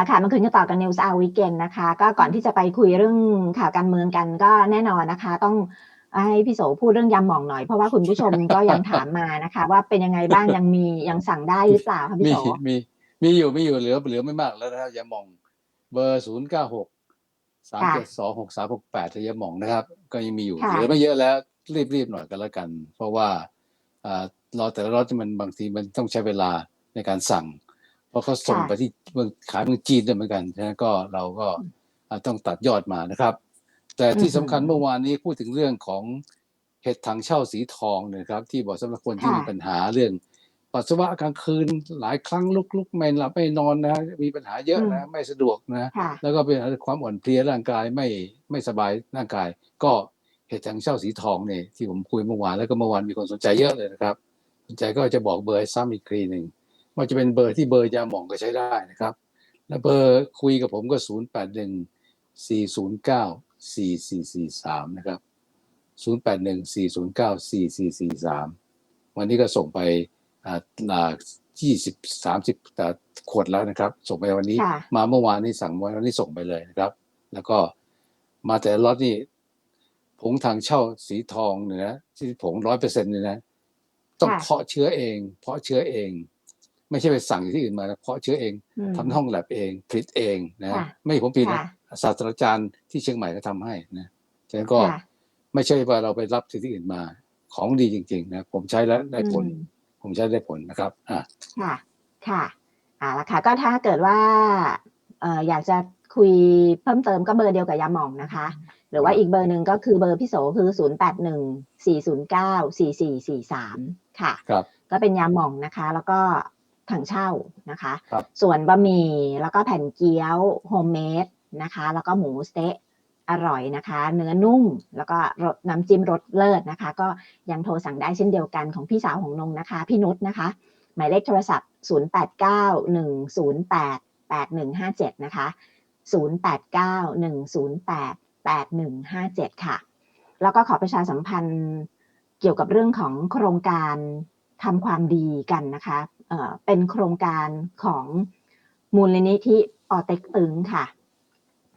ละค่ะมันคืนกันต่อกัน News Hour Weekend นะคะ ก็ก่อนที่จะไปคุยเรื่องข่าวการเมืองกันก็แน่นอนนะคะ ต้องให้พี่โสพูดเรื่องยำหม่องหน่อยเพราะว่าคุณผู้ชมก็ยังถามมานะคะ ว่าเป็นยังไงบ้างยังมียังสั่งได้หรือเปล่าคะพี่มีโสมีมีอยู่มีอยู่เหลือเหลือไม่มากแล้วนะครับอย่ามองเบอร์ศูนย์เก้าหกสามเจ็ดสองหกสามหกแปดอย่ามองนะครับ ก็ยังมีอยู่ค่ะเหลือไม่เยอะแล้วรีบรีบหน่อยกันแล้วกัน เพราะว่าอ่ารอแต่ละรถที่มันบางทีมันต้องใช้เวลาในการสั่ง เพราะเขาส่งไปที่เมืองขายเมืองจีนด้วยเหมือนกันฉะนั้นก็เราก็อ่าต้องตัดยอดมานะครับ แต่ที่สำคัญเมื่อวานนี้พูดถึงเรื่องของเห็ดถังเช่าสีทองเนยนะครับ ที่บอกสำหรับคนที่ค่ะมีปัญหาเรื่องปัสสาวะกลางคืนหลายครั้งลุกลุกไม่หลับไม่นอนนะมีปัญหาเยอะนะไม่สะดวกนะค่ะแล้วก็เป็นความอ่อนเพลียร่างกายไม่ไม่สบายร่างกาย ก็เห็ดถังเช่าสีทองเนี่ยที่ผมคุยเมื่อวานแล้วก็เมื่อวานมีคนสนใจเยอะเลยนะครับ สนใจก็จะบอกเบอร์ให้ซ้ำอีกทีหนึ่ง ว่าจะเป็นเบอร์ที่เบอร์ยาหมองก็ใช้ได้นะครับ และเบอร์คุยกับผมก็ศูนย์แปดหนึ่งสี่ศูนย์เก้าสี่สี่สี่สามนะครับศูนย์แปดหนึ่งสี่ศูนย์เก้าสี่สี่สี่สามวันนี้ก็ส่งไปอ่ายี่สิบสามสิบขวดแล้วนะครับ ส่งไปวันนี้ค่ะมาเมื่อวานนี้สั่งวันนี้ส่งไปเลยนะครับ แล้วก็มาแต่ละล็อตนี่ผงทางเช่าสีทองเนี่ยนะที่ผงร้อยเปอร์เซ็นต์เนี่ยนะ ต้องค่ะเพาะเชื้อเอง เพาะเชื้อเอง ไม่ใช่ไปสั่งจากที่อื่นมานะเพาะเชื้อเองอืมทำในห้องแลบเองผลิตเองนะค่ะไม่ผมผลิตนะค่ะศาสตราจารย์ที่เชียงใหม่ก็ทำให้นะฉะนั้นก็ค่ะไม่ใช่ว่าเราไปรับที่ที่อื่นมาของดีจริง ๆ นะ ผมใช้แล้วได้ผลอืมผมใช้ได้ผลนะครับอะค่ะ ค่ะอ่าละค่ะก็ถ้าเกิดว่าเอ่ออยากจะคุยเพิ่มเติมก็เบอร์เดียวกับยาหม่องนะคะ หรือว่าอีกเบอร์หนึ่งก็คือเบอร์พี่โสคือ0 8 1 4 0 9 4 4 4 3ค่ะ ครับ ก็เป็นยาหม่องนะคะ แล้วก็ ถังเช่านะคะครับส่วนบะหมี่แล้วก็แผ่นเกี๊ยวโฮมเมดนะคะ แล้วก็หมูสเต๊ะอร่อยนะคะ เนื้อนุ่มแล้วก็รสน้ำจิ้มรสเลิศนะคะ ก็ยังโทรสั่งได้เช่นเดียวกันของพี่สาวของนงนะคะ พี่นุชนะคะ หมายเลขโทรศัพท์ 0891088157 นะคะ 0891088157 ค่ะ แล้วก็ขอประชาสัมพันธ์เกี่ยวกับเรื่องของโครงการทำความดีกันนะคะ เป็นโครงการของมูลนิธิปอเต็กตึงค่ะ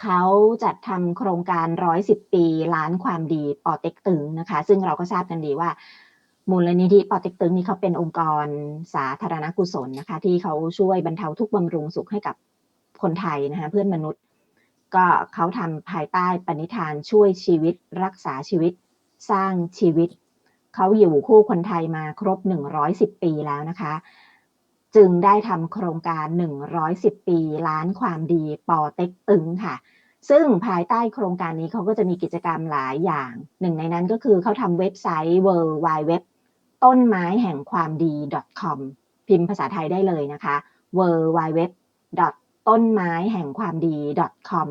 เขาจัดทำโครงการ110ปีล้านความดีปอเต็กตึงนะคะ ซึ่งเราก็ทราบกันดีว่า มูลนิธิปอเต็กตึงนี่เขาเป็นองค์กรสาธารณกุศลนะคะ ที่เขาช่วยบรรเทาทุกข์บำรุงสุขให้กับคนไทยนะคะเพื่อนมนุษย์ ก็เขาทำภายใต้ปณิธานช่วยชีวิต รักษาชีวิต สร้างชีวิต เขาอยู่คู่คนไทยมาครบ 110 ปีแล้วนะคะ จึงได้ทำโครงการ 110 ปีล้านความดีปอเต็กตึงค่ะ ซึ่งภายใต้โครงการนี้เขาก็จะมีกิจกรรมหลายอย่าง หนึ่งในนั้นก็คือเขาทำเว็บไซต์ w w w ต้นไม้แห่งความดี .com พิมพ์ภาษาไทยได้เลยนะคะ w w w ต้นไม้แห่งความดี .com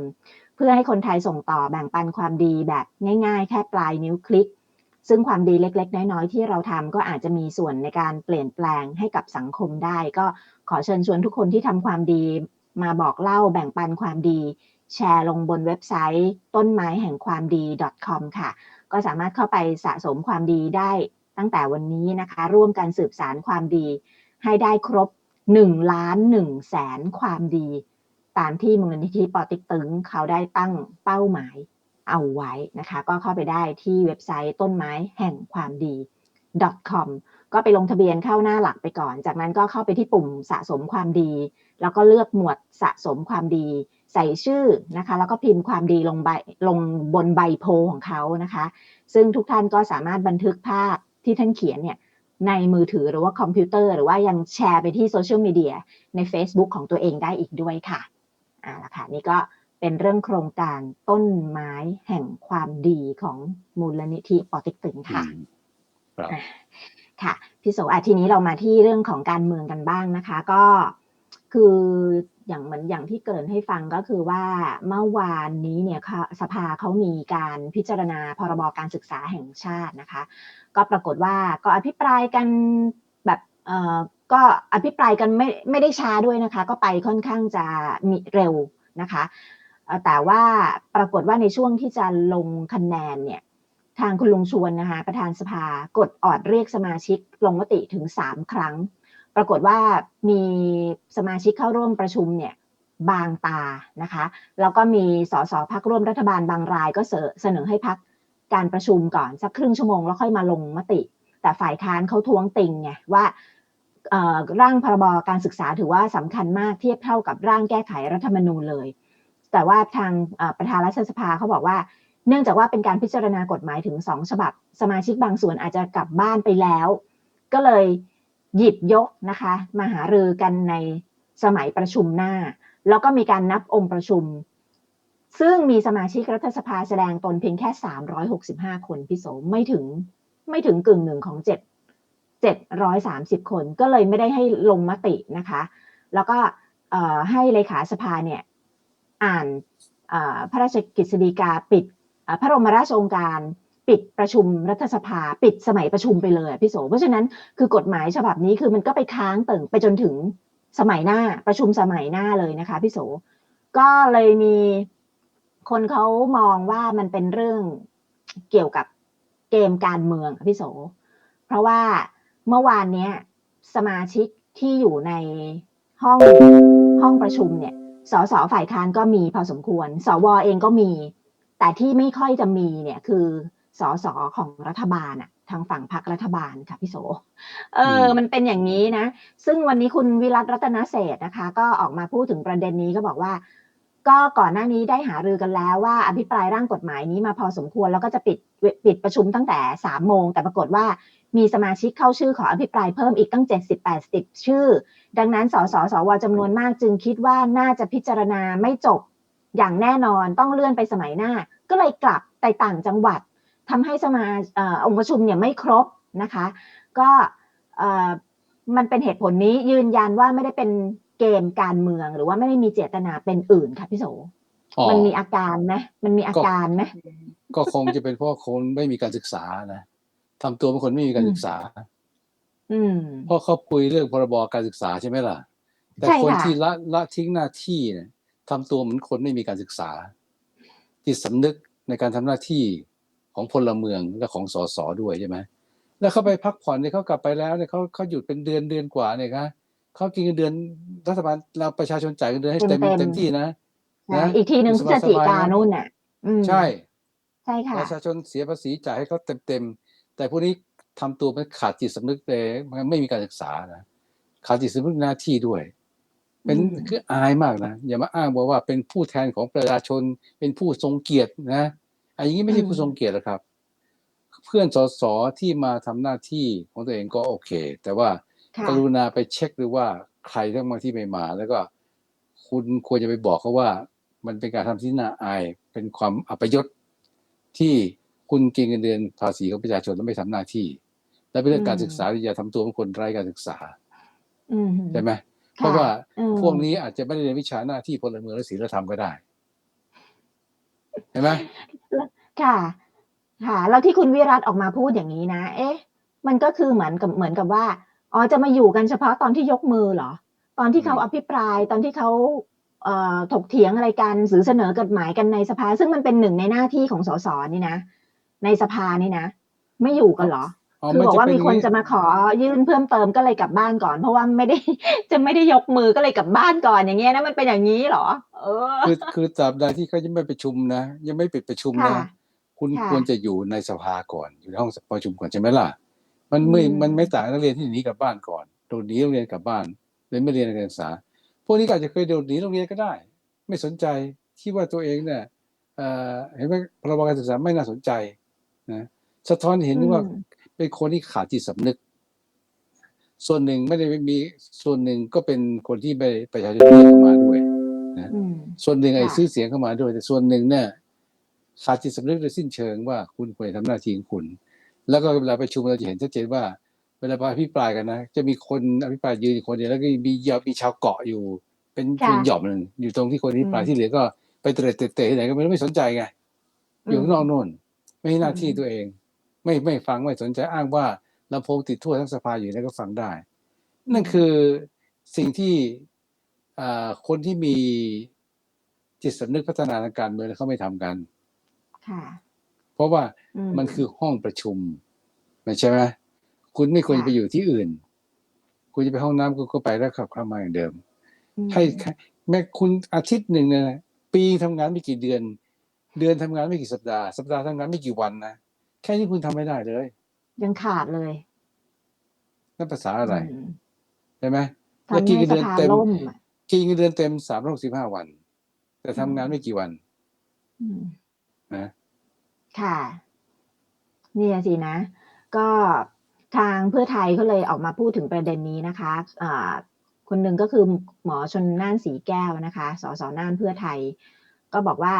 เพื่อให้คนไทยส่งต่อแบ่งปันความดีแบบง่ายๆ แค่ปลายนิ้วคลิก ซึ่งความดีเล็ก ๆ น้อยๆที่เราทำก็อาจจะมีส่วนในการเปลี่ยนแปลงให้กับสังคมได้ ก็ขอเชิญชวนทุกคนที่ทำความดีมาบอกเล่าแบ่งปันความดี แชร์ลงบนเว็บไซต์ ต้นไม้แห่งความดี .com ค่ะ ก็สามารถเข้าไปสะสมความดีได้ตั้งแต่วันนี้นะคะ ร่วมกันสืบสารความดี ให้ได้ครบ1ล้าน1แสนความดี ตามที่มูลนิธิปอติ๊กตึงเขาได้ตั้งเป้าหมาย เอาไว้นะคะ ก็เข้าไปได้ที่เว็บไซต์ต้นไม้แห่งความดี .com ก็ไปลงทะเบียนเข้าหน้าหลักไปก่อน จากนั้นก็เข้าไปที่ปุ่มสะสมความดี แล้วก็เลือกหมวดสะสมความดี ใส่ชื่อนะคะ แล้วก็พิมพ์ความดีลงใบลงบนใบโพลของเขานะคะ ซึ่งทุกท่านก็สามารถบันทึกภาพที่ท่านเขียนเนี่ยในมือถือหรือว่าคอมพิวเตอร์ หรือว่ายังแชร์ไปที่โซเชียลมีเดียใน Facebook ของตัวเองได้อีกด้วยค่ะอ่าละค่ะนี่ก็ เป็นเรื่องโครงการต้นไม้แห่งความดีของมูลนิธิปอเติ๊กตึงค่ะอืมครับอะค่ะพี่โสอะทีนี้เรามาที่เรื่องของการเมืองกันบ้างนะคะ ก็คืออย่างเหมือนอย่างที่เกรินให้ฟังก็คือว่าเมื่อวานนี้เนี่ยค่ะสภาเขามีการพิจารณาพรบการศึกษาแห่งชาตินะคะ ก็ปรากฏว่าก็อภิปรายกันแบบเอ่อก็อภิปรายกันไม่ไม่ได้ช้าด้วยนะคะ ก็ไปค่อนข้างจะมีเร็วนะคะเอ่อ แต่ว่าปรากฏว่าในช่วงที่จะลงคะแนนเนี่ยทางคุณลุงชวนนะคะประธานสภากดออดเรียกสมาชิกลงมติถึง 3 ครั้ง ปรากฏว่ามีสมาชิกเข้าร่วมประชุมเนี่ยบางตานะคะแล้วก็มีสสพักร่วมรัฐบาลบางรายก็เสนอเสนอให้พักการประชุมก่อนสักครึ่งชั่วโมงแล้วค่อยมาลงมติ แต่ฝ่ายค้านเขาท้วงติงไงว่าร่างพรบการศึกษาถือว่าสำคัญมากเทียบเท่ากับร่างแก้ไขรัฐธรรมนูญเลย แต่ว่าทางประธานรัฐสภาเขาบอกว่า เนื่องจากว่าเป็นการพิจารณากฎหมายถึงสองฉบับ สมาชิกบางส่วนอาจจะกลับบ้านไปแล้ว ก็เลยหยิบยกนะคะมาหารือกันในสมัยประชุมหน้า แล้วก็มีการนับองค์ประชุม ซึ่งมีสมาชิกรัฐสภาแสดงตนเพียงแค่ 365 คนพี่โสไม่ถึงไม่ถึงกึ่งหนึ่งของเจ็ดเจ็ดร้อยสามสิบคนก็เลยไม่ได้ให้ลงมตินะคะ แล้วก็ให้เลขาสภาเนี่ย อ่านพระราชกฤษฎีกาปิดเอ่อพระบรมราชโองการปิดประชุมรัฐสภาปิดสมัยประชุมไปเลยพี่โสเพราะฉะนั้นคือกฎหมายฉบับนี้คือมันก็ไปค้างตึงไปจนถึงสมัยหน้าประชุมสมัยหน้าเลยนะคะพี่โสก็เลยมีคนเขามองว่ามันเป็นเรื่องเกี่ยวกับเกมการเมืองพี่โส เพราะว่าเมื่อวานเนี้ยสมาชิกที่อยู่ในห้องห้องประชุมเนี่ย สสฝ่ายค้านก็มีพอสมควร สวเองก็มี แต่ที่ไม่ค่อยจะมีเนี่ยคือสสของรัฐบาลอะทางฝั่งพรรครัฐบาลค่ะพี่โส เอออืมมันเป็นอย่างนี้นะ ซึ่งวันนี้คุณวิรัตรัตนเศรษฐ์นะคะ ก็ออกมาพูดถึงประเด็นนี้ก็บอกว่า ก็ก่อนหน้านี้ได้หารือกันแล้วว่า อภิปรายร่างกฎหมายนี้มาพอสมควรแล้วก็จะปิด ปิดประชุมตั้งแต่สามโมง แต่ปรากฏว่ามีสมาชิกเข้าชื่อขออภิปรายเพิ่มอีกตั้ง 70 80 ชื่อ ดังนั้นสสสวจำนวนมากจึงคิดว่าน่าจะพิจารณาไม่จบอย่างแน่นอนต้องเลื่อนไปสมัยหน้า ก็เลยกลับไปต่างจังหวัดทำให้สมาอองค์ประชุมเนี่ยไม่ครบนะคะ ก็มันเป็นเหตุผลนี้ยืนยันว่าไม่ได้เป็นเกมการเมือง หรือว่าไม่ได้มีเจตนาเป็นอื่นค่ะพี่โส มันมีอาการไหมมันมีอาการไหมก็คงจะเป็นเพราะคนไม่มีการศึกษานะทำตัวเป็นคนไม่มีการศึกษา อืมเพราะเขาคุยเรื่องพรบการศึกษาใช่ไหมล่ะ แต่ใช่คนค่ะที่ละละทิ้งหน้าที่เนี่ยทำตัวเหมือนคนไม่มีการศึกษา จิตสำนึกในการทำหน้าที่ของพลเมืองและของสสด้วยใช่ไหมแล้วเขาไปพักผ่อนเนี่ยเขากลับไปแล้วเนี่ยเขาเขาหยุดเป็นเดือนเดือนกว่าเนี่ยครับเขากินเงินเดือนรัฐบาลเราประชาชนจ่ายเงินเดือนให้เต็มเต็มๆเต็มที่นะ นะนะอีกทีหนึ่งพฤศจิกานู่นน่ะอืมใช่ ใช่ค่ะประชาชนเสียภาษีจ่ายให้เขาเต็มๆ แต่พวกนี้ทำตัวมันขาดจิตสำนึกเลยมันไม่มีการศึกษานะขาดจิตสำนึกหน้าที่ด้วย เป็นอืมคืออายมากนะอย่ามาอ้างบอกว่าเป็นผู้แทนของประชาชนเป็นผู้ทรงเกียรตินะอันนี้ไม่ใช่ผู้ทรงเกียรติหรอกครับ เพื่อนสสที่มาทำหน้าที่ของตัวเองก็โอเค แต่ว่าค่ะกรุณาไปเช็คดูว่าใครทั้งมาที่ไม่มา แล้วก็ คุณควรจะไปบอกเขาว่า มันเป็นการทำที่น่าอาย เป็นความอัปยศที่คุณกินเงินเดือนภาษีของประชาชนแล้วไม่ทำหน้าที่ และเป็นเรื่องการศึกษาที่อย่าทำตัวเป็นคนไร้การศึกษาอืมใช่ไหมค่เพราะว่าอืมพวกนี้อาจจะไม่ได้เรียนวิชาหน้าที่พลเมืองและศีลธรรมก็ได้เห็นไหมค่ะ ค่ะ แล้วที่คุณวิรัตออกมาพูดอย่างนี้นะ เอ๊ะ มันก็คือเหมือนกับเหมือนกับว่า อ๋อ จะมาอยู่กันเฉพาะตอนที่ยกมือเหรอ ตอนที่เขาอภิปราย ตอนที่เขาเอ่อ ถกเถียงอะไรกันหรือเสนอกฎหมายกันในสภา ซึ่งมันเป็นหนึ่งในหน้าที่ของสสนี่นะ ในสภานี่นะ ไม่อยู่กันเหรอคือบอกว่ามีคนจะมาขอยื่นเพิ่มเติมก็เลยกลับบ้านก่อน เพราะว่าไม่ได้จะไม่ได้ยกมือก็เลยกลับบ้านก่อนอย่างเงี้ยนะมันเป็นอย่างนี้เหรอ เออ คือคือตราบใดที่เขายังไม่ประชุมนะ ยังไม่ปิดประชุมค่ะนะคุณค่ะควรจะอยู่ในสภาก่อนอยู่ในห้องประชุมก่อนใช่ไหมล่ะ มันไม่อืมมันไม่ต่างนักเรียนที่หนีกลับบ้านก่อนโดดหนีโรงเรียนกลับบ้านเลยไม่เรียนการศึกษา พวกนี้ก็อาจจะเคยโดดหนีโรงเรียนก็ได้ ไม่สนใจคิดว่าตัวเองเนี่ยเอ่อเห็นไหมพรบการศึกษาไม่น่าสนใจนะสะท้อนเห็นว่าอืมเป็นคนที่ขาดจิตสำนึก ส่วนหนึ่งไม่ได้มีส่วนหนึ่งก็เป็นคนที่ไปประชาชนเลือกเข้ามาด้วยอืมส่วนหนึ่งไอ้ค่ะซื้อเสียงเข้ามาด้วย แต่ส่วนหนึ่งเนี่ยขาดจิตสำนึกโดยสิ้นเชิงว่าคุณควรจะทำหน้าที่ของคุณ แล้วก็เวลาประชุมเราจะเห็นชัดเจนว่า เวลาอภิปรายกันนะ จะมีคนอภิปรายยืนอยู่คนเดียวแล้วก็มีเหยามีชาวเกาะอยู่ เป็นค่ะเป็นหย่อมหนึ่งอยู่ตรงที่คนอภิปรายอืมที่เหลือก็ไปเตะเตะเตะที่ไหนก็ไม่รู้ไม่สนใจไงอยู่ข้างนอกโน่น ไม่ใช่หน้าที่อืมตัวเอง ไม่ไม่ฟังไม่สนใจอ้างว่าลำโพงติดทั่วทั้งสภาอยู่แล้วก็ฟังได้ นั่นคือสิ่งที่อ่าคนที่มีจิตสำนึกพัฒนาทางการเมืองเขาไม่ทำกันค่ะเพราะว่าอืมันคือห้องประชุมไม่ใช่ไหม คุณไม่ควรจะไปอยู่ที่อื่น คุณจะไปห้องน้ำคุณก็ไปแล้วขับเข้ามาอย่างเดิมอืมให้แม้คุณอาทิตย์หนึ่งเนี่ยนะปีทำงานไม่กี่เดือน เดือนทำงานไม่กี่สัปดาห์สัปดาห์ทำงานไม่กี่วันนะแค่นี้คุณทำไม่ได้เลย ยังขาดเลยนั่นภาษาอะไรอืมใช่ไหมทำแล้วกินให้เงินสเดือนภาเต็มล่มอะกินเงินเดือนเต็มสามร้อยสิบห้าวัน แต่ทำงานไม่กี่วันอืมนะค่ะ เนี่ยสินะ ก็ ทางเพื่อไทยก็เลยออกมาพูดถึงประเด็นนี้นะคะอ่าคนหนึ่งก็คือหมอชนน่านสีแก้วนะคะ สสน่านเพื่อไทย ก็บอกว่า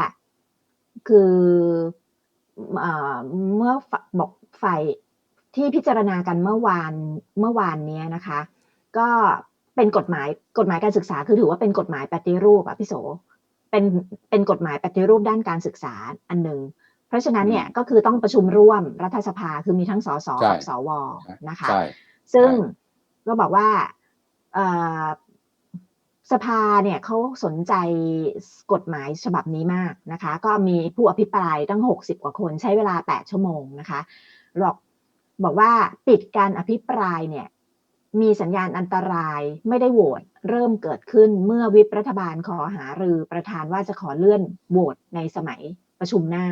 คือเอ่อเมื่อบอกฝ่ายที่พิจารณากันเมื่อวานเมื่อวานนี้นะคะ ก็เป็นกฎหมายกฎหมายการศึกษาคือถือว่าเป็นกฎหมายปฏิรูปอะพี่โสเป็นเป็นกฎหมายปฏิรูปด้านการศึกษาอันหนึ่ง เพราะฉะนั้นเนี่ยก็คือต้องประชุมร่วมรัฐสภาคือมีทั้งสสกับสวนะคะใช่ซึ่งใช่ก็บอกว่าเอ่อสภาเนี่ยเขาสนใจกฎหมายฉบับนี้มากนะคะ ก็มีผู้อภิปรายตั้ง 60 กว่าคนใช้เวลา 8 ชั่วโมงนะคะบอกบอกว่าปิดการอภิปรายเนี่ยมีสัญญาณอันตรายไม่ได้โหวตเริ่มเกิดขึ้นเมื่อวิปรัฐบาลขอหารือประธานว่าจะขอเลื่อนโหวตในสมัยประชุมหน้า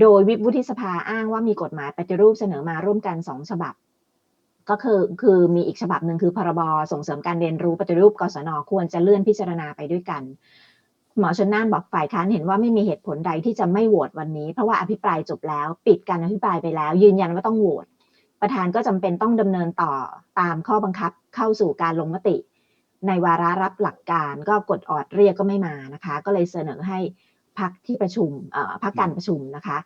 โดยวิวุฒิสภาอ้างว่ามีกฎหมายปฏิรูปเสนอมาร่วมกันสองฉบับ ก็คือคือมีอีกฉบับหนึ่งคือพรบส่งเสริมการเรียนรู้ปฏิรูปกศนควรจะเลื่อนพิจารณาไปด้วยกัน หมอชนน่านบอกฝ่ายค้านเห็นว่าไม่มีเหตุผลใดที่จะไม่โหวตวันนี้ เพราะว่าอภิปรายจบแล้ว ปิดการอภิปรายไปแล้ว ยืนยันว่าต้องโหวตประธานก็จำเป็นต้องดำเนินต่อตามข้อบังคับเข้าสู่การลงมติ ในวาระรับหลักการก็กดออดเรียกก็ไม่มานะคะ ก็เลยเสนอให้ พักที่ประชุมเอ่อพักการประชุมนะคะ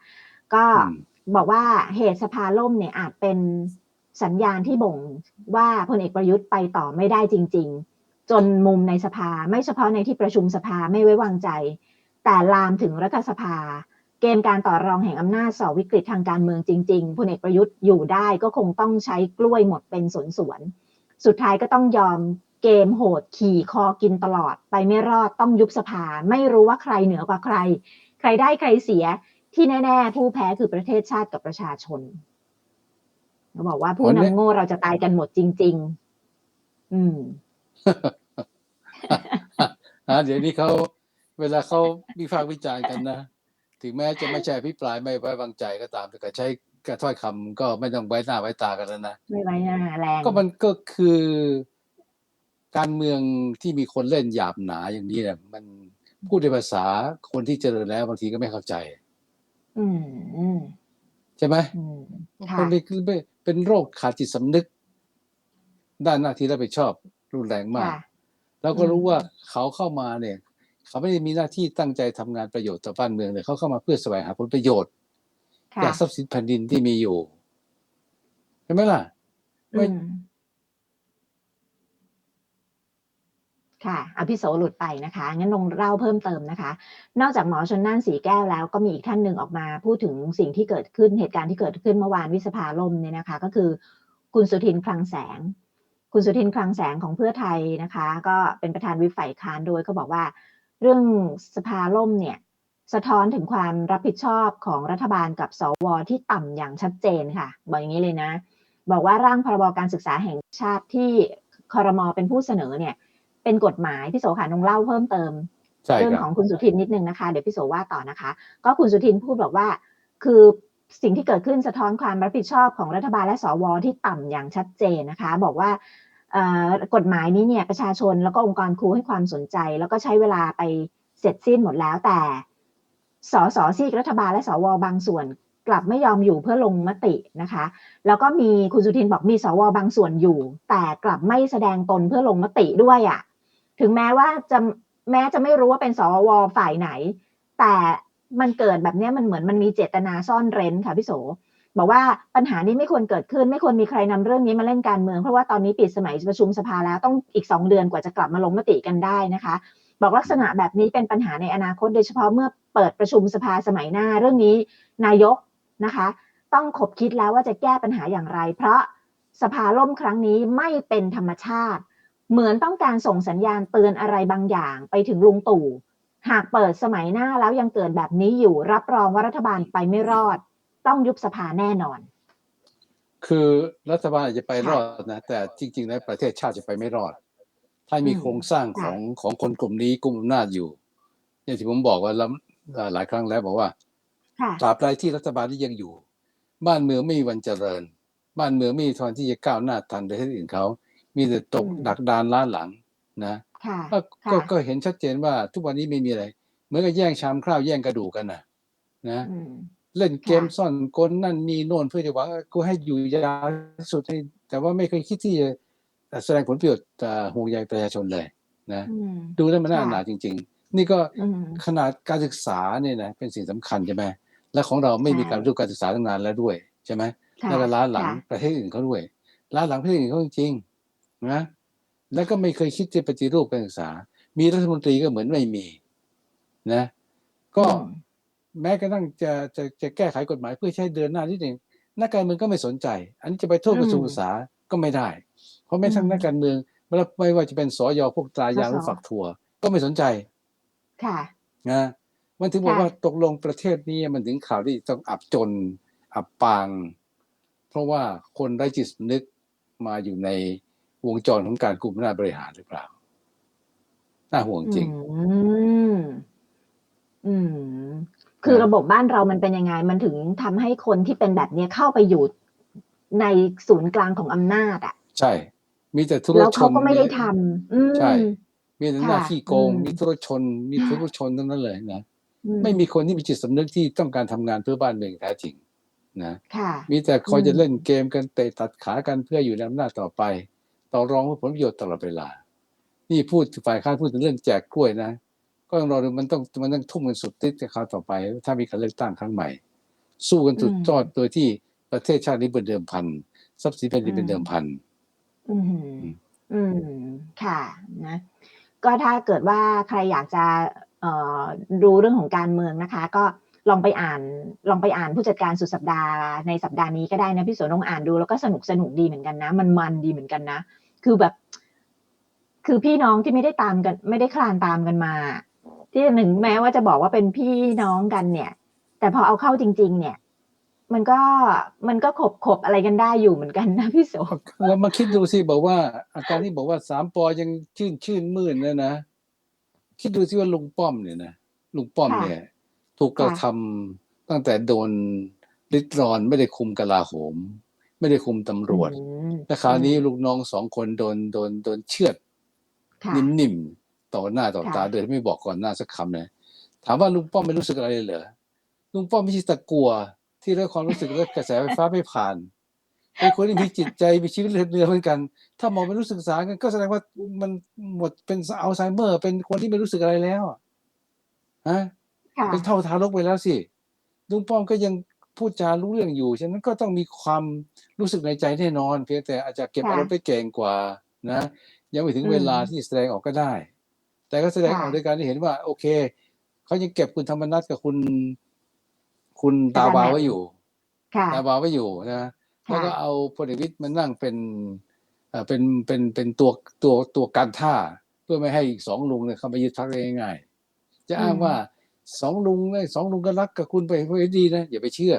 ก็อืมบอกว่าเหตุสภาล่มเนี่ยอาจเป็นสัญญาณที่บ่งว่าพลเอกประยุทธ์ไปต่อไม่ได้จริง ๆ จนมุมในสภาไม่เฉพาะในที่ประชุมสภาไม่ไว้วางใจ แต่ลามถึงรัฐสภา เกมการต่อรองแห่งอำนาจสอวิกฤตทางการเมืองจริงๆพลเอกประยุทธ์อยู่ได้ก็คงต้องใช้กล้วยหมดเป็นสวนสวนๆสุดท้ายก็ต้องยอม เกมโหดขี่คอกินตลอด ไปไม่รอดต้องยุบสภา ไม่รู้ว่าใครเหนือกว่าใคร ใครได้ใครเสีย ที่แน่ ๆ ผู้แพ้คือประเทศชาติกับประชาชนเขาบอกว่าผู้อ๋อเนี่ยนำโง่เราจะตายกันหมดจริง ๆ อืมอ่าเดี๋ยวนี้เขาเวลาเขาวิพากษ์วิจารณ์กันนะถึงแม้จะไม่ใช่อภิปรายไม่ไว้วางใจก็ตามแต่ก็ใช้กระถ้อยคำก็ไม่ต้องไว้หน้าไว้ตากันแล้วนะไม่ไว้หน้าแรงก็มันก็คือ การเมืองที่มีคนเล่นหยาบหนาอย่างนี้เนี่ยมันพูดในภาษาคนที่เจริญแล้วบางทีก็ไม่เข้าใจ อืมอืมใช่ไหมอืมค่ะมันเป็นเป็นโรคขาดจิตสำนึก ด้านหน้าที่รับผิดชอบรุนแรงมากค่ะแล้วก็รู้อืมว่าเขาเข้ามาเนี่ย เขาไม่ได้มีหน้าที่ตั้งใจทำงานประโยชน์ต่อบ้านเมืองเลยเขาเข้ามาเพื่อแสวงหาผลประโยชน์ค่ะจากทรัพย์สินแผ่นดินที่มีอยู่ใช่ไหมล่ะไม่ อืม ค่ะอภิโสหลุดไปนะคะ งั้นลงเล่าเพิ่มเติมนะคะ นอกจากหมอชนน่านสีแก้วแล้วก็มีอีกท่านหนึ่งออกมา พูดถึงสิ่งที่เกิดขึ้นเหตุการณ์ที่เกิดขึ้นเมื่อวานวิสภาล่มเนี่ยนะคะ ก็คือคุณสุทินคลังแสง คุณสุทินคลังแสงของเพื่อไทยนะคะ ก็เป็นประธานวิฝ่ายค้านโดยก็บอกว่า เรื่องสภาล่มเนี่ยสะท้อนถึงความรับผิดชอบของรัฐบาลกับสวที่ต่ำอย่างชัดเจนค่ะ บอกอย่างนี้เลยนะ บอกว่าร่างพรบการศึกษาแห่งชาติที่คอรมอเป็นผู้เสนอเนี่ย เป็นกฎหมายพี่โสขานงเล่าเพิ่มเติมใช่เรื่องครัขบองคุณสุทินนิดนึงนะคะเดี๋ยวพี่โสว่าต่อนะคะ ก็คุณสุทินพูดบอกว่า คือสิ่งที่เกิดขึ้นสะท้อนความรับผิดชอบของรัฐบาลและสวที่ต่ำอย่างชัดเจนนะคะ บอกว่าเอ่อกฎหมายนี้เนี่ยประชาชนแล้วก็องค์กรครูให้ความสนใจ แล้วก็ใช้เวลาไปเสร็จสิ้นหมดแล้วแต่สสซีกรัฐบาลและสวบางส่วนกลับไม่ยอมอยู่เพื่อลงมตินะคะ แล้วก็มีคุณสุทินบอกมีสวบางส่วนอยู่ แต่กลับไม่แสดงตนเพื่อลงมติด้วยอะ่ะ ถึงแม้ว่าจะแม้จะไม่รู้ว่าเป็นสวฝ่ายไหน แต่มันเกิดแบบนี้มันเหมือนมันมีเจตนาซ่อนเร้นค่ะพี่โสบอกว่าปัญหานี้ไม่ควรเกิดขึ้น ไม่ควรมีใครนำเรื่องนี้มาเล่นการเมือง เพราะว่าตอนนี้ปิดสมัยประชุมสภาแล้วต้องอีกสองเดือนกว่าจะกลับมาลงมติกันได้นะคะ บอกลักษณะแบบนี้เป็นปัญหาในอนาคต โดยเฉพาะเมื่อเปิดประชุมสภาสมัยหน้า เรื่องนี้นายกนะคะ ต้องขบคิดแล้วว่าจะแก้ปัญหาอย่างไร เพราะสภาล่มครั้งนี้ไม่เป็นธรรมชาติ เหมือนต้องการส่งสัญญาณเตือนอะไรบางอย่างไปถึงลุงตู่ หากเปิดสมัยหน้าแล้วยังเกิดแบบนี้อยู่รับรองว่ารัฐบาลไปไม่รอด ต้องยุบสภาแน่นอน คือรัฐบาลอาจจะไปค่ะรอดนะแต่จริงๆแล้วประเทศชาติจะไปไม่รอด ถ้ามีอืมโครงสร้างของของคนกลุ่มนี้กลุ่มอำนาจอยู่อย่างที่ผมบอกว่าแล้วหลายครั้งแล้วบอกว่าค่ะตราบใดที่รัฐบาลที่ยังอยู่ บ้านเมืองไม่มีวันเจริญ บ้านเมืองไม่มีทางที่จะก้าวหน้าทันประเทศอื่นเขา มีแต่ตกอืม ดักดานล้าหลังนะค่ะ ก็ก็ค่ะก็เห็นชัดเจนว่าทุกวันนี้ไม่มีอะไร เหมือนกับแย่งชามข้าวแย่งกระดูกกันนะนะ อืม เล่นเกมค่ะซ่อนกลนั่นนี่โน่นเพื่อจะหวังว่ากูให้อยู่ยาวที่สุดให้แต่ว่าไม่เคยคิดที่จะแสดงผลประโยชน์ต่อห่วงใยประชาชนเลยนะอืม ดูแล้วมันน่าค่ะ หนาจริง ๆ นี่ก็อืม ขนาดการศึกษาเนี่ยนะเป็นสิ่งสำคัญใช่ไหมและของเราไม่มีใช่การรู้การศึกษาตั้งนานแล้วด้วยใช่ไหมค่ะแล้วก็ล้าหลังค่ะ ประเทศอื่นเขาด้วยล้าหลังประเทศอื่นเขาจริงๆ นะแล้วก็ไม่เคยคิดจะปฏิรูปการศึกษา มีรัฐมนตรีก็เหมือนไม่มี นะ ก็อืมแม้กระทั่งจะจะจะแก้ไขกฎหมายเพื่อใช้เดินหน้านิดหนึ่งนักการเมืองก็ไม่สนใจ อันนี้จะไปโทษกระทรวงศึกษาก็ไม่ได้ เพราะแม้ทั้งอืมนักการเมืองไม่ว่าไม่ว่าจะเป็นสอยพวกตรายางหรือสสฝักถั่ว ก็ไม่สนใจ ค่ะนะมันถึงบอกค่ะว่าตกลงประเทศนี้มันถึงข่าวที่ต้องอับจนอับปาง เพราะว่าคนไร้จิตสำนึกมาอยู่ใน วงจรของการกุมอำนาจบริหารหรือเปล่า น่าห่วงจริง อืมอืมคือนะระบบบ้านเรามันเป็นยังไง มันถึงทำให้คนที่เป็นแบบเนี้ยเข้าไปอยู่ในศูนย์กลางของอำนาจอะ ใช่ มีแต่ธุรแล้วชเขานก็ไม่ได้ทำอืมใช่ มีแต่หน้าค่ะขี้โกงอืมมีธุรชน มีธุรชนทั้งนั้นเลยนะอืไม่มีคนที่มีจิตสำนึกที่ต้องการทำงานเพื่อบ้านเมืองแท้จริงนะค่ะมีแต่คอยอืมจะเล่นเกมกันเตะตัดขากันเพื่ออยู่ในอำนาจต่อไป ต่อรองเพื่อผลประโยชน์ตลอดเวลา นี่พูดฝ่ายค้านพูดถึงเรื่องแจกกล้วยนะ ก็ต้องรอดูมันต้องมันต้องทุ่มกันสุดทิศในคราวต่อไป ถ้ามีการเลือกตั้งครั้งใหม่ สู้กันสุดจอดโดยที่ประเทศชาตินี้เป็นเดิมพันทรัพย์สินแผ่นดินเป็นเดิมพันอืมอืมค่ะนะก็ถ้าเกิดว่าใครอยากจะเอ่อรู้เรื่องของการเมืองนะคะ ก็ลองไปอ่านลองไปอ่านผู้จัดการสุดสัปดาห์ในสัปดาห์นี้ก็ได้นะพี่โสนลองอ่านดูแล้วก็สนุกสนุกดีเหมือนกันนะ มันมันดีเหมือนกันนะ คือแบบ คือพี่น้องที่ไม่ได้ตามกัน ไม่ได้คลานตามกันมา ที่หนึ่งแม้ว่าจะบอกว่าเป็นพี่น้องกันเนี่ย แต่พอเอาเข้าจริง ๆ เนี่ย มันก็มันก็ขบขบอะไรกันได้อยู่เหมือนกันนะพี่โสแล้วมาคิดดูสิบอกว่า อาการที่บอกว่าสามปอยังชื่นชื่นมื่นนะนะคิดดูสิว่าลุงป้อมเนี่ยนะลุงป้อมค่ะเนี่ย ถูกกระทำตั้งแต่โดนริดรอนไม่ได้คุมกลาโหม ไม่ได้คุมตำรวจอืมและคราวนี้ลูกน้องสองคนโดนโดนโดนเชือดค่ะนิ่มๆต่อหน้าต่อตาค่ะโดยไม่บอกก่อนหน้าสักคำเลยถามว่าลุงป้อมไม่รู้สึกอะไรเลยเหรอลุงป้อมไม่ใช่ตะกัว ที่เรื่องความรู้สึกเรื่องกระแสไฟฟ้าไม่ผ่านเป็นคนที่มีจิตใจมีชีวิตเรือเรือเหมือนกัน ถ้ามองไม่รู้สึกษากันก็แสดงว่ามันหมดเป็นอัลไซเมอร์ เป็นคนที่ไม่รู้สึกอะไรแล้วอะฮะค่ะเป็นเท่าทารกไปแล้วสิลุงป้อมก็ยัง พูดจารู้เรื่องอยู่ ฉะนั้นก็ต้องมีความรู้สึกในใจแน่นอน เพียงแต่อาจจะเก็บค่ะอารมณ์ได้เก่งกว่านะ ยังไม่ถึงอืมเวลาที่แสดงออกก็ได้ แต่ก็แสดงออกค่ะโดยการที่เห็นว่า โอเคเขายังเก็บคุณธรรมนัฐกับคุณ คุณตาวาไว้อยู่ค่ะตาวาไว้อยู่นะค่ะแล้วก็เอาพลเอกวิทย์มานั่งเป็นเอ่อเป็นเป็นเป็นตัวตัวตัวการท่า เพื่อไม่ให้อีกสองลุงเนี่ยเข้ามายึดพรรคได้ง่ายๆจะอ้างว่า สองลุงเนี่ยสองลุงก็รักกับคุณไปเพื่อดีนะอย่าไปเชื่อ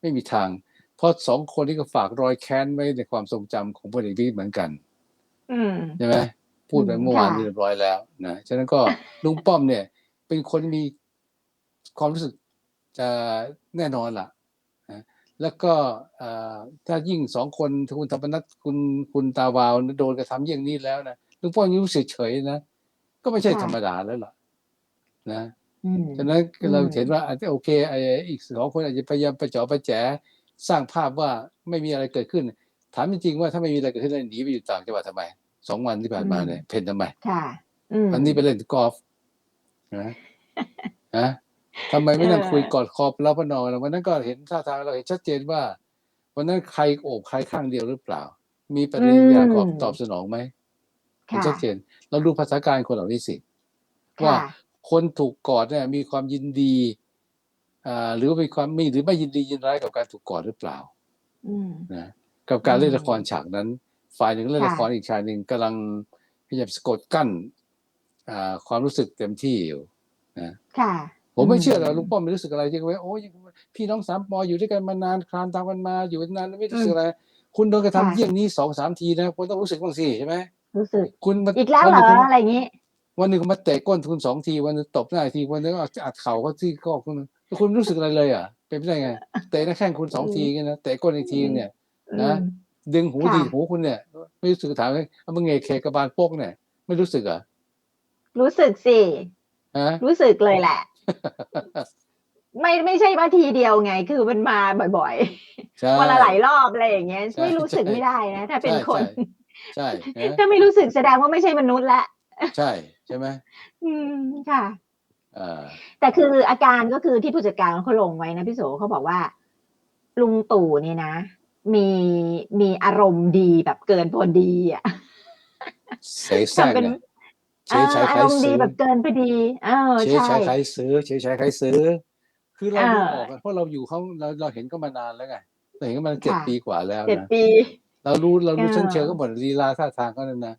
ไม่มีทาง เพราะสองคนนี้ก็ฝากรอยแค้นไว้ในความทรงจำของพลเอกวิทย์เหมือนกันอืมใช่ไหมพูดไปอืมเมื่อวานค่ะเรียบร้อยแล้วนะฉะนั้นก็ลุงป้อมเนี่ย เป็นคนมีความรู้สึกจะแน่นอนล่ะนะแล้วก็เอ่อถ้ายิ่งสองคนคุณธรรมนัฐคุณคุณตาวาวโดนกระทำอย่างนี้แล้วนะลุงป้อมยังรู้สึกเฉยๆนะก็ไม่ใช่ค่ะธรรมดาแล้วล่ะ นะอืม ฉะนั้นเราอืมเห็นว่าอาจจะโอเคไอ้อีกสองคนอาจจะพยายามประเจาะประแจสร้างภาพว่าไม่มีอะไรเกิดขึ้น ถามจริงๆว่าถ้าไม่มีอะไรเกิดขึ้นแล้วหนีไปอยู่ต่างจังหวัดทำไมสองวันที่ผ่านมาเนี่ยเพ่นทำไมค่ะอืมอันนี้ไปเล่นกอล์ฟนะฮะทำไมไม่นั่งเออคุยกอดคอแล้วพนอนวันนั้นก็เห็นท่าทางเราเห็นชัดเจนว่าวันนั้นใครโอบใครข้างเดียวหรือเปล่า มีปฏิกิริยาตอบตอบสนองไหมเห็นค่ะชัดเจนเราดูภาษาการคนเหล่านี้สิว่า ค่ะคนถูกกอดเนี่ยมีความยินดีอ่าหรือว่ามีความมีหรือไม่ยินดียินร้ายกับการถูกกอดหรือเปล่าอืมนะกับการเล่นอืมละครฉากนั้น ฝ่ายหนึ่งเล่นค่ะละครอีกชายหนึ่งกำลังพยายามสะกดกั้นอ่าความรู้สึกเต็มที่อยู่นะค่ะผมไม่เชื่อหรอกลุงป้อมไม่รู้สึกอะไรที่ว่าโอ้ยพี่น้องสามปออยู่ด้วยกันมานานคลานตามกันมาอยู่นานแล้วไม่รู้สึกอะไร คุณโดนกระทำค่ะเยี่ยงนี้สองสามทีนะคุณต้องรู้สึกบ้างสิใช่ไหมรู้สึก คุณมาอีกแล้วเหรนอนึ่งคุณอะไรอย่างนี้ วันหนึ่งคุณมาเตะก้นคุณสองทีวันหนึงตบหน้าอีกทีวันหนึงเอาอัดเข่าเขาที่ก็คุณคุณไม่รู้สึกอะไรเลยอะเป็นไปได้ไง เตะหน้าแข้งคุณสองอืมทีกันนะเตะก้นอีกทีเนี่ยอืนะมดึงหูค่ะดีดหูคุณเนี่ย ไม่รู้สึกถามเลยเอามึงเงยเคกระบาลโป๊กเนี่ย ไม่รู้สึกเหรอะรู้สึกสิฮะรู้สึกเลยแหละ ไม่ไม่ใช่ว่าทีเดียวไง คือมันมาบ่อยใช่ๆวันละหลายรอบอะไรอย่างเงี้ยใช่ไม่รู้สึกใช่ไม่ได้นะถ้าเป็นใช่คนใช่ใช่นะถ้าไม่รู้สึกแสดงว่าไม่ใช่มนุษย์ละ ใช่ใช่ไหมอืมค่ะอ่าแต่คืออาการก็คือที่ผู้จัดการเขาลงไว้นะพี่โสเขาบอกว่า ลุงตู่เนี่ยนะ มีมีอารมณ์ดีแบบเกินพอดีอะเสแสร้งทำเป็นเนี่ยเฉเอยอชายอาใครรมณ์ดีซื้อแบบเกินพอดี เออเฉยใช่ชายใครซื้อเฉยชายใครซื้อ คือเราเออดูออกกันเพราะเราอยู่เขาเราเราเห็นก็มานานแล้วไงเราเห็นก็มันเจ็ดค่ะปีกว่าแล้วเจ็ดนะปี เรารู้เรารู้เออชั้นเชิงก็หมดลีลาท่าทางก็นั่นนะ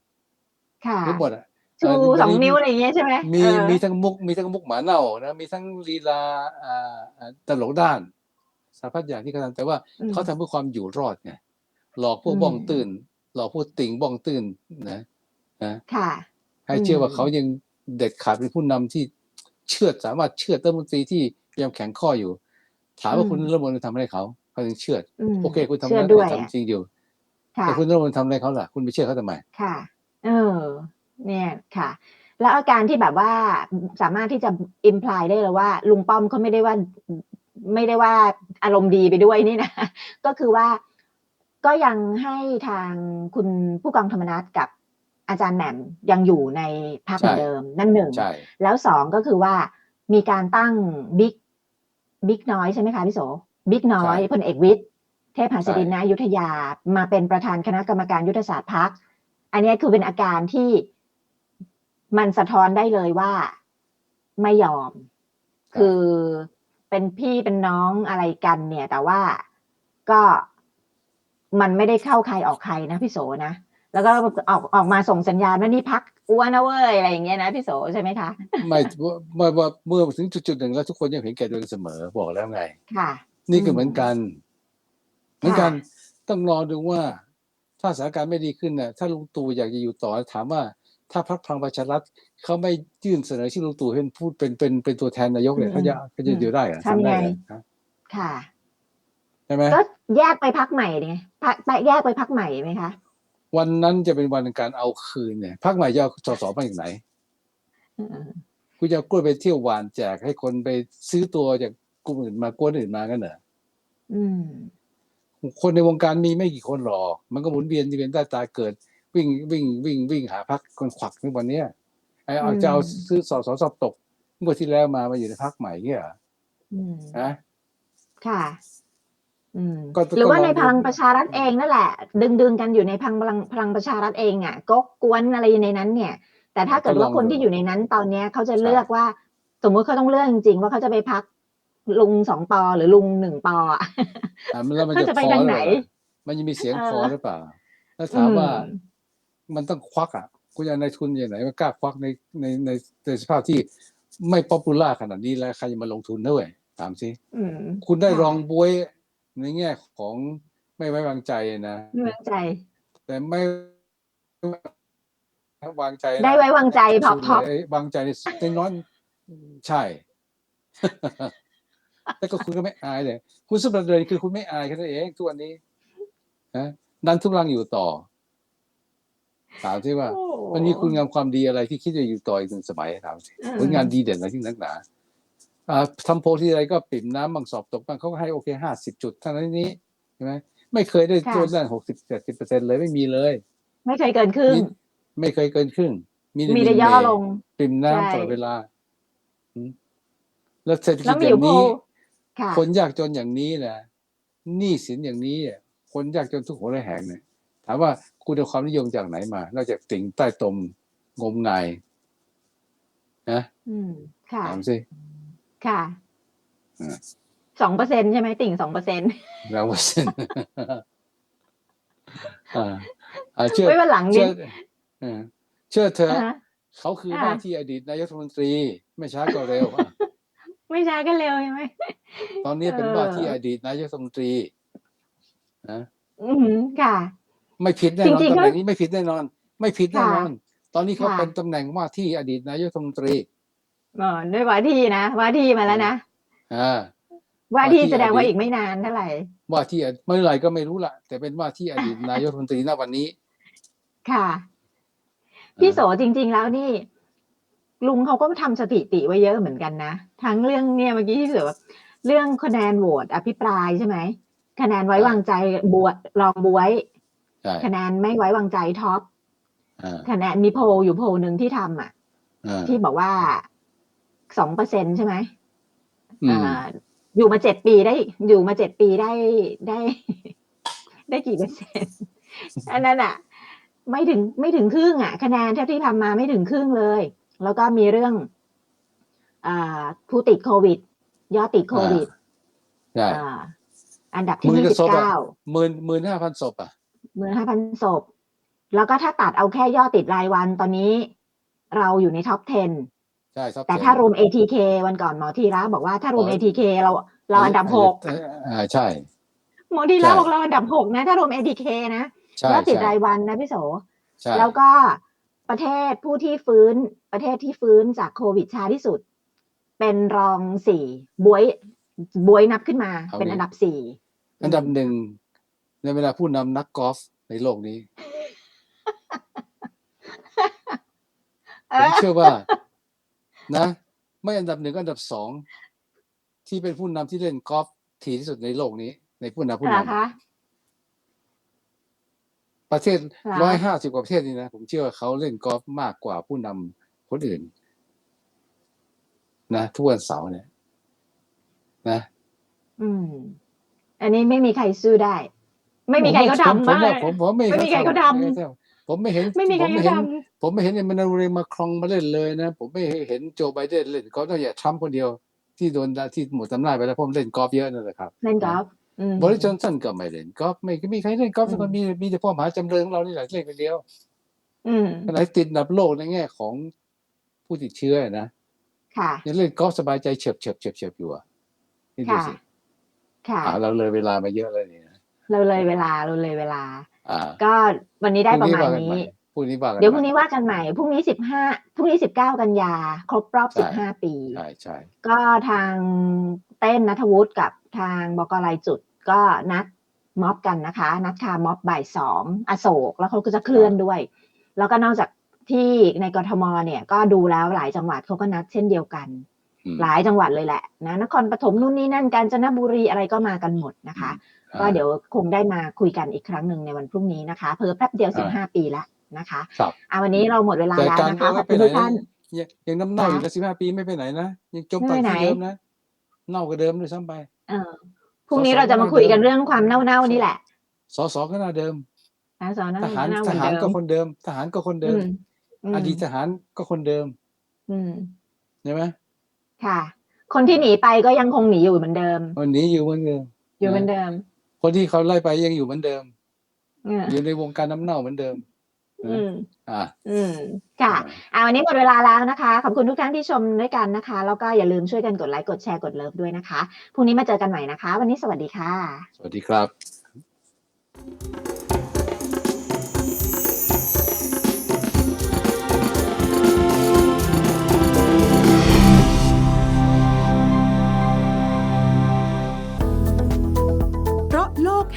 ค่ะรู้หมดอะ ชูเออสองมีนิ้วอะไรอย่างเงี้ยใช่ไหมมีเออมีทั้งมุกมีทั้งมุกหมาเน่านะมีทั้งลีลาอ่าอ่าตลกด้านสารพัดอย่างที่เขาทำแต่ว่าอืมเขาทำเพื่อความอยู่รอดไงหลอกพวกอืมบ้องตื่น หลอกพวกติ่งบ้องตื่นนะนะค่ะ ให้เชื่ออืมว่าเขายังเด็ดขาดเป็นผู้นำที่เชื่อดสามารถเชื่อดรัฐมนตรีที่ยังแข็งข้ออยู่ ถามว่าคุณรัฐมนตรีทำอะไรเขาเขาถึงเชื่อดมโอเค คุณทำเชื่อแล้วด้วยทำจริงอยู่ค่ะแต่คุณรัฐมนตรีทำอะไรเขาล่ะ คุณไปเชื่อเขาทำไมค่ะ เออ เนี่ยค่ะ แล้วอาการที่แบบว่าสามารถที่จะอิมพลายได้เลยว่า ลุงป้อมเขาไม่ได้ว่าไม่ได้ว่าอารมณ์ดีไปด้วยนี่นะ ก็คือว่าก็ยังให้ทางคุณผู้กองธรรมนัฐกับอาจารย์แหม่มยังอยู่ในพรรคเหมือนใช่เดิมนั่นหนึ่งใช่แล้วสองก็คือว่ามีการตั้งบิ๊กบิ๊กน้อยใช่ไหมคะพี่โสบิ๊กน้อยใช่พลเอกวิทย์เทพหัสดินใช่นายุทธยามาเป็นประธานคณะกรรมการยุทธศาสตร์พักอันเนี้ยคือเป็นอาการที่ มันสะท้อนได้เลยว่าไม่ยอม คือเป็นพี่เป็นน้องอะไรกันเนี่ย แต่ว่าก็มันไม่ได้เข้าใครออกใครนะพี่โสนะแล้วก็ออกออกมาส่งสัญญาณว่านี่พักอ้วนนะเว้ยอะไรอย่างเงี้ยนะพี่โสใช่ไหมคะไม่เมื่อว่าเมื่อถึงจุดๆหนึ่งแล้วทุกคนยังเห็นแก่ตัวเองเสมอบอกแล้วไง ค่ะ นี่ก็อืมเหมือนกัน เหมือนกันค่ะต้องรอดูว่า ถ้าสถานการณ์ไม่ดีขึ้นน่ะ ถ้าลุงตู่อยากจะอยู่ต่อถามว่า ถ้าพรรคพลังประชารัฐเขาไม่ยื่นเสนอชื่อลุงตู่ให้เป็นพูดเป็นเป็นเป็นตัวแทนนายกเนี่ยเขาจะเขาจะอยู่ได้เหรอทำไงได้เหรอฮะค่ะใช่ไหมก็แยกไปพักใหม่ดิพักไปแยกไปพักใหม่ไหมคะ วันนั้นจะเป็นวันในการเอาคืนเนี่ยพรรคใหม่จะเอาสสมาจากไหนเออคุณจะเอากล้วยไปเที่ยวหวานแจกให้คนไปซื้อตัวจากกลุ่มอื่นมากวนอื่นมากันเหรออืมคนในวงการมีไม่กี่คนหรอก มันก็หมุนเวียนเวียนได้ตายเกิด วิ่งวิ่งวิ่งวิ่งหาพักคนขวักในวันเนี้ยไอ้เอาอืมจะเอาซื้อสอสอสอบตกเมื่อที่แล้วมามาอยู่ในพักใหม่เนี่ยเหรออืมนะค่ะอืมก็หรือว่าก็ลองในดูพลังประชารัฐเองนั่นแหละ ดึงดึงกันอยู่ในพลังพลังพลังประชารัฐเองอะก็กวนอะไรอยู่ในนั้น เนี่ย แต่ถ้าเกิดว่าคนที่อยู่ในนั้นตอนเนี้ยเขาจะเลือกว่า สมมุติเขาต้องเลือกจริงๆว่าเขาจะไปพักลุงสองปอหรือลุงหนึ่งปออะอะมันแล้วมันเขาจะจะไปพอทางหรือไหนเปล่ามันยังมีเสียงเออพอหรือเปล่าแล้วถามว่าอื มมันต้องควักอะคุณจะในทุนอย่างไหนมากล้าควักในในในในสภาพที่ไม่ป๊อปปูล่าขนาดนี้แล้วใครจะมาลงทุนด้วยถามสิอืมคุณได้ค่ะรองบวยในแง่ของไม่ไว้วางใจนะไม่ไว้วางใจ แต่ไม่วางใจนะได้ไว้วางใจพอพอไว้วางใจในในน้อยใช่แต่ก็คุณก็ไม่อายเลย คุณสุดประเด็นคือคุณไม่อายแค่นั้นเองทุกวันนี้นะดันทุรังอยู่ต่อ ถามสิว่าโอ้มันมีคุณงามความดีอะไรที่คิดจะอยู่ต่ออีกหนึ่งสมัยถามสิอืมผลงานดีเด่นอะไรที่นักหนาอ่าทำโพลที่ไรก็ปิ่มน้ำบางสอบตกบ้างเขาก็ให้โอเคห้าสิบจุดเท่านั้นนี้ใช่ไหมไม่เคยได้ค่ะตัวด้านหกสิบเจ็ดสิบเปอร์เซ็นเลยไม่มีเลย ไม่เคยเกินครึ่งมีไม่เคยเกินครึ่งมีมีแต่ย่อลง ปิ่มใช่น้ำตลอดเวลาอืมแล้วเศรษฐกิแล้จวมีออยู่ย่างโพลนี้ค่ะคนยากจนอย่างนี้นะหนี้สินอย่างนี้อะคนยากจนทุกหัวระแหงเนี่ยถามว่า คุณเอาความนิยมจากไหนมา นอกจากติ่งใต้ตมงมงายนะอืมค่ะถามสิค่ะอ่าสองเปอร์เซ็นใช่ไหมติ่งสองเปอร์เซ็นเราเปอร์เซ็นต์อ่าอ่าเชื่อไว้วันหลังเชื่นี้อเออเชื่อเธอะอ่าฮะเขาคืออ่าว่าที่อดีตนายกรัฐมนตรี ไม่ช้าก็เร็วอะไม่ช้าก็เร็วใช่ไหมตอนนี้เป็นเออว่าที่อดีตนายกรัฐมนตรีนะอืมค่ะ ไม่ผิดแน่นอนจริงๆตำแหน่งก็นี้ไม่ผิดแน่นอน ไม่ผิดแน่นอนค่ะตอนนี้เขาค่ะเป็นตำแหน่งว่าที่อดีตนายกรัฐมนตรีเออด้วยว่าที่นะว่าที่มาแล้วนะอ่าว่าที่ว่าที่แสดงว่าอดีตอีกไม่นานเท่าไหร่ ว่าที่เมื่อไหร่ก็ไม่รู้ละแต่เป็นว่าที่อดีตนายกรัฐมนตรีณวันนี้ ค่ะ พี่โสจริง ๆ แล้วนี่ ลุงเขาก็ทำสถิติไว้เยอะเหมือนกันนะทั้งเรื่องเนี่ยเมื่อกี้ที่เสือว่าเรื่องคะแนนโหวตอภิปรายใช่ไหมคะแนนไว้วางใจบวรองบวยใช่ คะแนนไม่ไว้วางใจท็อปอ่าคะแนนมีโพลอยู่โพลหนึ่งที่ทำอะอ่าที่บอกว่าสองเปอร์เซ็นใช่ไหมอืมอ่าอยู่มาเจ็ดปีได้ อยู่มาเจ็ดปีได้ได้ ได้กี่เปอร์เซ็นต์อันนั้นอะ ไม่ถึงไม่ถึงครึ่งอะ คะแนนเท่าที่ทำมาไม่ถึงครึ่งเลย แล้วก็มีเรื่องอ่าผู้ติดโควิด ยอดติดโควิดใช่อ่าอันดับหที่มื่นยี่กสิว่าศพบอะเก้าหมื่นหมื่นห้าพันศพอะ หมื่นห้าพันศพ แล้วก็ถ้าตัดเอาแค่ยอดติดรายวันตอนนี้ เราอยู่ในท็อป 10 ใช่ครับแต่ถ้ารวม ATK วันก่อนหมอทีระบอกว่าถ้ารวม ATK เราเราอันดับหกอ่าใช่ หมอทีระใช่บอกเราอันดับหกนะ ถ้ารวม ATK นะใช่ยอดติดใช่รายวันนะพี่โสใช่แล้วก็ประเทศผู้ที่ฟื้นประเทศที่ฟื้นจากโควิดช้าที่สุด เป็นรองสี่บวยบวยนับขึ้นมา เป็นอันดับสี่อันดับหนึ่ง ในเวลาผู้นำนักกอล์ฟในโลกนี้เอผมอเชื่อว่า นะ ไม่อันดับหนึ่งก็อันดับสอง ที่เป็นผู้นำที่เล่นกอล์ฟทีที่สุดในโลกนี้ ในผู้นำผู้เหรนอคะำประเทศเหรอร้อยห้าสิบกว่าประเทศนี่นะ ผมเชื่อว่าเขาเล่นกอล์ฟมากกว่าผู้นำคนอื่น นะทุกวันเสาร์เนี่ย นะ อืม อันนี้ไม่มีใครสู้ได้ ไม่มีใครเขาผมทำผมบ้างว่าผมผมไม่ไม่มีใครเขาทำไม่ทำผมไม่เห็นไม่มีใครผมเขาไม่เห็นทผมไม่เห็นเอมมานูเรมาครองมาเล่นเลยนะผมไม่เห็นโจไบเดนเล่นก็ต้องอย่าทรัมป์คนเดียวที่โดนที่หมดอำนาจไปแล้วเพราะผมเล่นกอล์ฟเยอะนั่นแหละครับำเล่นกอล์ฟอืมบริจอนสันก็ไม่เล่นกอล์ฟไม่มีใครเล่นกอล์ฟอืมทุกคนมีมีแต่พ่อมหาจำเริญของเรานี่แหละเล่นคนเดียวอืมขณะที่ติดอันดับโลกในแง่ของผู้ติดเชื้อนะค่ะยังเล่นกอล์ฟสบายใจเฉียบเฉียบเฉียบเฉียบอยู่อะนี่ดูค่ะสิค่ะอ่าเราเลยเวลามาเยอะเลยนี่นะ เราเลยเวลาเราเลยเวลาอ่าก็วันนี้ได้ประมาณพรุ่งนี้พรุ่งนี้ว่ากันเดี๋ยวพใหรุ่ม่งนี้ว่ากันใหม่พรุ่งนี้สิบห้าพรุ่งนี้สิบเก้ากันยา ครบรอบใช่สิบห้าปีใช่ใช่ก็ทางเต้นนัทวุฒิกับทางบกลายจุดก็นัดม็อบกันนะคะ นัดคาม็อบบ่ายสองอโศกแล้วเขาก็จะเคลื่อนด้วย แล้วก็นอกจากที่ในกรทมเนี่ยก็ดูแล้วหลายจังหวัดเขาก็นัดเช่นเดียวกันอืมหลายจังหวัดเลยแหละนะนครปฐมนู่นนี่นั่นกาญจนบุรีอะไรก็มากันหมดนะคะอ่า ก็เดี๋ยวคงได้มาคุยกันอีกครั้งหนึ่งในวันพรุ่งนี้นะคะ เพอแป๊บเดียวอ่า15 ปีแล้วนะคะครับอ่าวันนี้เราหมดเวลาแต่แล้วการนะเมืคะองขอบไม่ไปคุณไหนทุกนะท่านยังยังน้ำเน่าอยู่ค่ะนะสิบห้าปีไม่ไปไหนนะยังจมไม่ปากไปไหนที่เดิมนะเน่ากว่าเดิมด้วยซ้ำไปเออพรุ่งนี้เราจะมาคุยกันเรื่องความเน่าๆนี่แหละสสก็หน้าเดิมนะสอนเน่าทหารเน่าเหทมือนหารเดิก็มคนเดิม ทหารก็คนเดิอืมมมอดีตทหารก็คนเดิม อืมใช่ไหมค่ะ คนที่หนีไปก็ยังคงหนีอยู่เหมือนเดิมวันนี้อยู่เหมือนเดิมอยู่เหมือนเดิม คนที่เขาไล่ไปยังอยู่เหมือนเดิมเอออยู่ในวงการน้ำเน่าเหมือนเดิมอืมอ่าอืมค่ะ อ่าวันนี้หมดเวลาแล้วนะคะ ขอบคุณทุกท่านที่ชมด้วยกันนะคะ แล้วก็อย่าลืมช่วยกันกดไลค์ กดแชร์ กดเลิฟด้วยนะคะ พรุ่งนี้มาเจอกันใหม่นะคะ วันนี้สวัสดีค่ะ สวัสดีครับ